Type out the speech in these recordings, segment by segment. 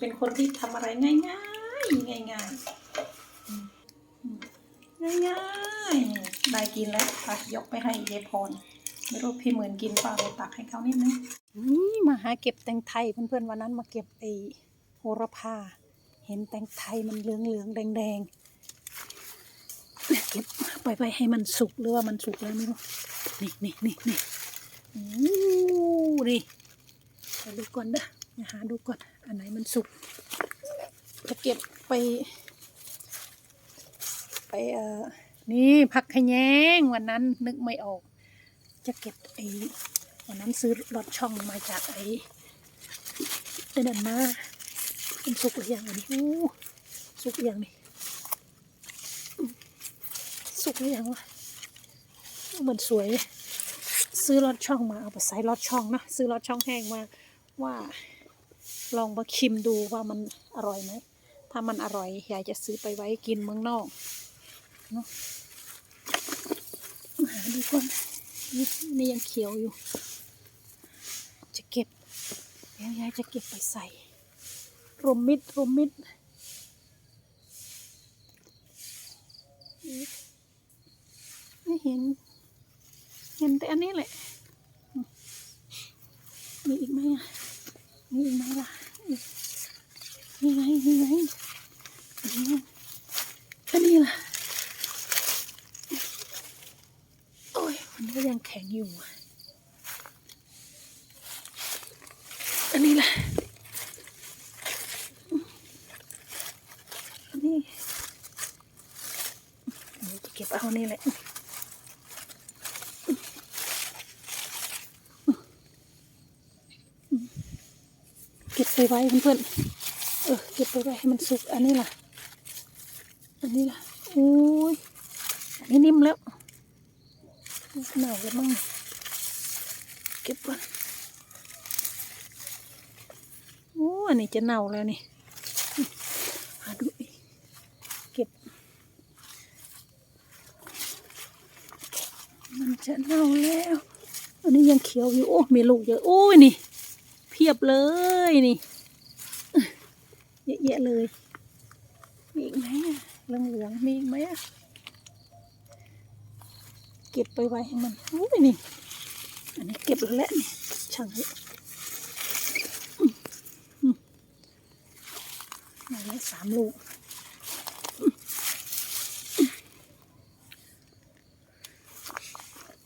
เป็นคนที่ทำอะไรง่ายง่ายง่ายง่ายง่ายง่ายๆได้กินแล้วตักยกไปให้ยายพรไม่รู้พี่หมื่นกินเปล่าเลยตักให้เขานิดนึงนี่มาหาเก็บแตงไทยเพื่อนๆวันนั้นมาเก็บไอโหระพา เห็นแตงไทยมันเหลืองเหลืองๆแดงแดงๆเนี่ยเก็บไปไปให้มันสุกหรือว่ามันสุกแล้วไม่รู้นี่นี่นี่นี่โอ้นี่ไปดูก่อนเด้ออย่าหาดูก่อน อันไหนมันสุกจะเก็บไปไปเอ่อนี่ผักขยงวันนั้นนึกไม่ออก จะเก็บไอ้วันนั้นซื้อรถช่องมาจากไอ้ไอ้นั่นมามันสุกหรือยังอันนี้อู้สุกหรือยังนี่สุกหรือยังวะเหมือนสวย ซื้อรถช่องมาเอาไปใส่รถช่องนะซื้อรถช่องแห้งมาว่า ลองมาชิมดูว่ามันอร่อยไหม ถ้ามันอร่อยยายจะซื้อไปไว้กินเมืองนอกเนาะมาหาดูก่อนนี่นี่ยังเขียวอยู่ จะเก็บเดี๋ยวยายจะเก็บไปใส่รวมมิดรวมมิดไม่เห็น เห็นแต่อันนี้แหละมีอีกไหมอะมีอีกไหมล่ะ นี่ไงนี่ไงนี่ไงอันนี้ล่ะ โอ้ย มันก็ยังแข็งอยู่ อันนี้ล่ะ อันนี้จะเก็บเอานี่แหละเก็บไปไว้เพื่อนๆ ก็บไปไว้ให้มันสุก อันนี้ล่ะ อันนี้ล่ะโอ้ยอันนี้นิ่มแล้วหนาวแล้วมั้งเก็บก่อนโอ้อันนี้จะเน่าแล้วนี่มาดูอีกเก็บ มันจะเน่าแล้ว อันนี้ยังเขียวอยู่ โอ้ มีลูกเยอะ โอ้ยนี่ เพียบเลยนี่ เยอะแยะเลย มีอีกไหมอะเหลืองเหลืองๆมีอีกไหมอะเก็บไปไว้ให้มันอุ้ยนี่ อันนี้เก็บแล้วแหละนี่ช่างเถอะอืมอืมได้แล้วสามลูก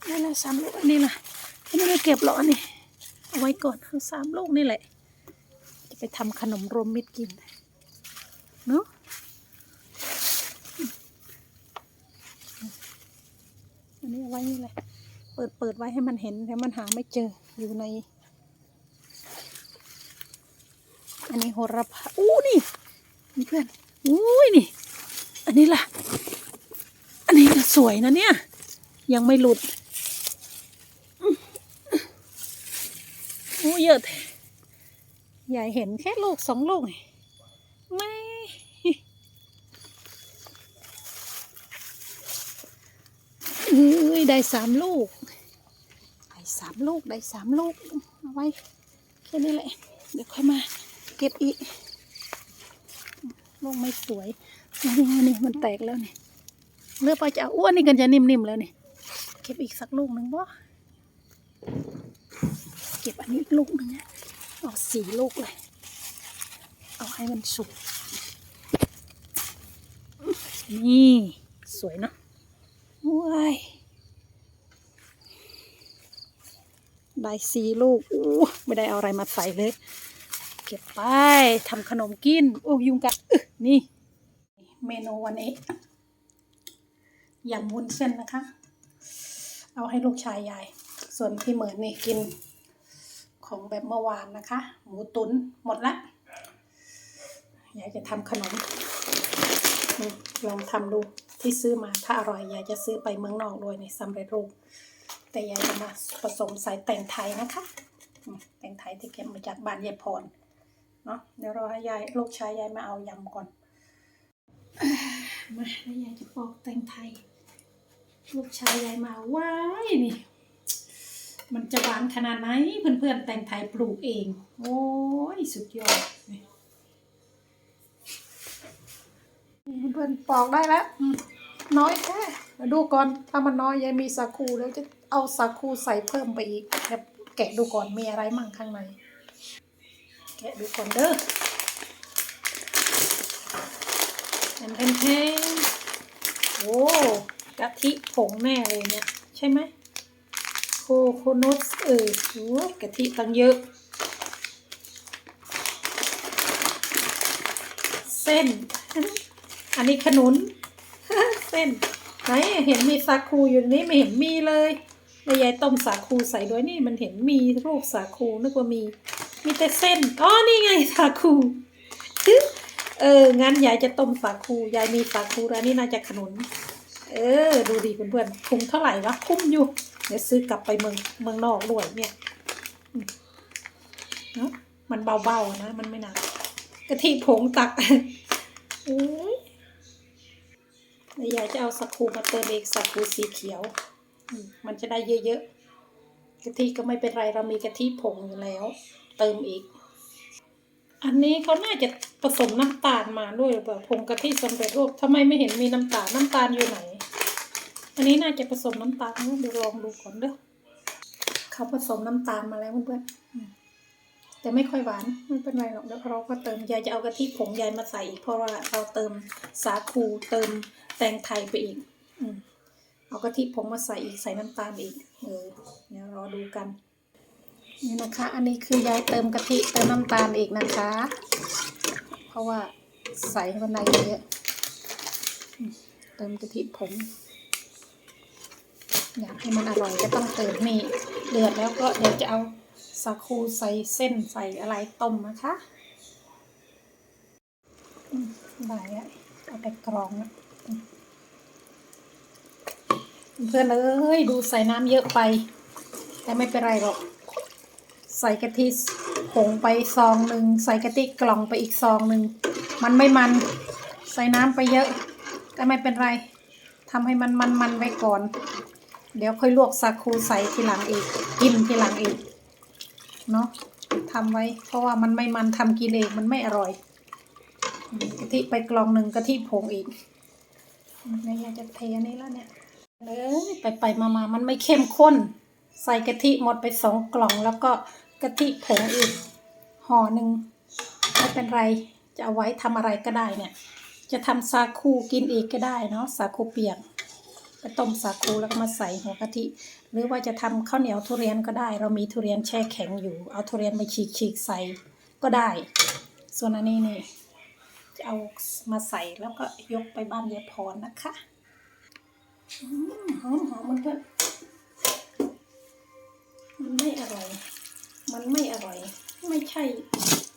ได้แล้วสามลูกอันนี้ล่ะอันนี้เก็บหรอกอันนี้ เอาไว้ก่อนทั้งสามลูกนี่แหละ จะไปทำขนมรวมมิตรกิน เนาะอันนี้ไว้นี่แหละ เปิดเปิดไว้ให้มันเห็นแต่มันหาไม่เจออยู่ใน อันนี้โหระพาอู้นี่นี่เพื่อนอุ้ยนี่ อันนี้ล่ะ อันนี้ก็สวยนะเนี่ย ยังไม่หลุดโอ้เยอะแท้ยายเห็นแค่ลูกสองลูกไม่เอ้ยได้สามลูก ได้สามลูก ได้สามลูก เอาไว้ แค่นี้แหละ เดี๋ยวค่อยมา เก็บอีก ลูกไม่สวยนี่นี่มันแตกแล้วนี่เลือกไปจะอ้วนนี่กันจะนิ่มๆแล้วนี่ เก็บอีกสักลูกหนึ่งบ่เก็บอันนี้ลูกหนึ่งนะเอาสี่ลูกเลย เอาให้มันสุก นี่ สวยเนาะ ว้ายได้สีลูกอู้ไม่ได้เอาอะไรมาใส่เลย เก็บไปทำขนมกิน โอ้ยุงกัดนี่ เมนูวันนี้ยำวุ้นเส้นนะคะ เอาให้ลูกชายยาย ส่วนพี่เหมือนนี่กิน ของแบบเมื่อวานนะคะ หมูตุนหมดละยายจะทำขนมอืมลองทำดู ที่ซื้อมาถ้าอร่อยยายจะซื้อไปเมืองนอกโดยในสำเร็จรูป แต่ยายจะมาผสมสายแต่งไทยนะคะ แต่งไทยที่เก็บมาจากบ้านยายพรเนาะเดี๋ยวรอให้ยายลูกชายยายมาเอายำก่อนมาแล้วยายจะปอกแต่งไทย ลูกชายยายมาว้ายนี่ มันจะหวานขนาดไหนเพื่อนๆแต่งไทยปลูกเอง โอ้ยสุดยอดเพื่อนปอกได้แล้ว น้อยแค่ดูก่อนถ้ามันน้อยยังมีสาคูแล้วจะเอาสาคูใส่เพิ่มไปอีกเดี๋ยวแกะดูก่อนมีอะไรมั่งข้างใน แกะดูก่อนเด้อแผ่นแผ่นแผ่นโอ้กะทิผงแน่เลยเนี่ย ใช่ไหมโคโคนัทเออโอ้กะทิตั้งเยอะ เส้น อันนี้ขนุน เส้นไหนเห็นมีสาคูอยู่นนี้ไม่เห็นมีเลยแม่ยายต้มสาคูใส่ด้วยนี่มันเห็นมีรูปสาคูนึกว่ามี มีแต่เส้นอ๋อนี่ไงสาคูเอองั้นยายจะต้มสาคูยายมีสาคูแล้วนี่น่าจะขนุน เออ ดูดิเพื่อนๆถุงเท่าไหร่วะคุ้มอยู่เดี๋ยวซื้อกลับไปเมืองเมืองนอกด้วยเนี่ยเนอะมันเบาๆนะ มันไม่หนักกะทิผงตัก โอ้ยแล้ว ยายจะเอาสาคูมาเติมเองสาคูสีเขียว มันจะได้เยอะๆกะทิก็ไม่เป็นไรเรามีกะทิผงอยู่แล้ว เติมอีก อันนี้เขาน่าจะผสมน้ำตาลมาด้วยหรือเปล่าผงกะทิสำเร็จรูปทำไมไม่เห็นมีน้ำตาลน้ำตาลอยู่ไหน อันนี้น่าจะผสมน้ำตาลนะเดี๋ยวลองดูก่อนเด้อเขาผสมน้ำตาลมาแล้วเพื่อนๆแต่ไม่ค่อยหวานไม่เป็นไรหรอกเดี๋ยวเราก็เติมยายจะเอากะทิผงยายมาใส่อีกเพราะว่าเราเติมสาคูเติม แตงไทยไปอีก อืมเอากะทิผงมาใส่อีกใส่น้ำตาลอีก เออเดี๋ยวรอดูกัน นี่นะคะ อันนี้คือยายเติมกะทิเติมน้ำตาลอีกนะคะ เพราะว่าใส่ข้างในเยอะเติมกะทิผงอยากให้มันอร่อยก็ต้องเติมนี่เดือดแล้วก็เดี๋ยวจะเอาสาคูใส่เส้นใส่อะไรต้มนะคะได้เอาไปกรองนะ เพื่อนเอ้ยดูใส่น้ำเยอะไป แต่ไม่เป็นไรหรอก ใส่กะทิผงไปซองหนึ่งใส่กะทิกล่องไปอีกซองหนึ่งมันไม่มัน ใส่น้ำไปเยอะ แต่ไม่เป็นไรทำให้มันมันมันไว้ก่อน เดี๋ยวค่อยลวกสาคูใส่ทีหลังอีกกินทีหลังอีกเนาะทำไว้ เพราะว่ามันไม่มันทำกินเองมันไม่อร่อยกะทิไปกล่องหนึ่งกะทิผงอีก นี่ยายจะเทอันนี้แล้วเนี่ยเลยไปไปมามามันไม่เข้มข้น ใส่กะทิหมดไปสองกล่อง แล้วก็กะทิผงอีกห่อหนึ่งไม่เป็นไรจะเอาไว้ทำอะไรก็ได้เนี่ย จะทำซาคูกินอีกก็ได้เนาะซาคูเปียกไปต้มสาคูแล้วก็มาใส่หัวกะทิ หรือว่าจะทำข้าวเหนียวทุเรียนก็ได้ เรามีทุเรียนแช่แข็งอยู่ เอาทุเรียนมาฉีกฉีกใส่ก็ได้ ส่วนอันนี้นี่ จะเอามาใส่แล้วก็ยกไปบ้านยายพรนะคะหอมหอมมันก็มันไม่อร่อย มันไม่อร่อย ไม่ใช่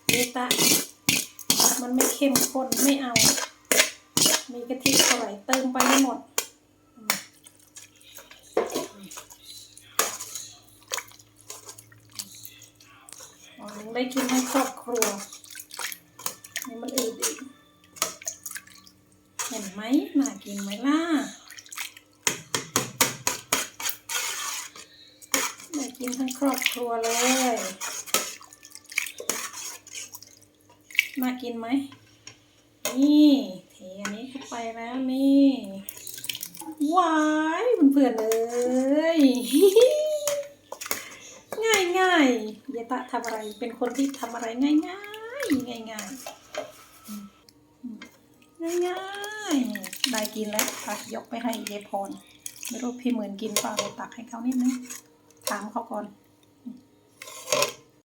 เนต้ามันไม่เข้มข้นไม่เอา มีกะทิเท่าไหร่เติมไปให้หมด อ๋อได้กินให้ครอบครัว นี่มันอืดอีก เห็นไหมน่ากินไหมล่ะได้ กินทั้งครอบครัวเลยน่ากินไหม นี่เทอันนี้เข้าไปแล้วนี่ว้ายเพื่อนๆเลยง่ายง่ายเยตะทำอะไรเป็นคนที่ทำอะไรง่ายง่ายง่ายง่ายง่ายง่ายได้กินแล้วไปยกไปให้เยพรไม่รู้พี่เหมื่นกินเปล่าเราตักให้เขานิดนึง ถามเขาก่อน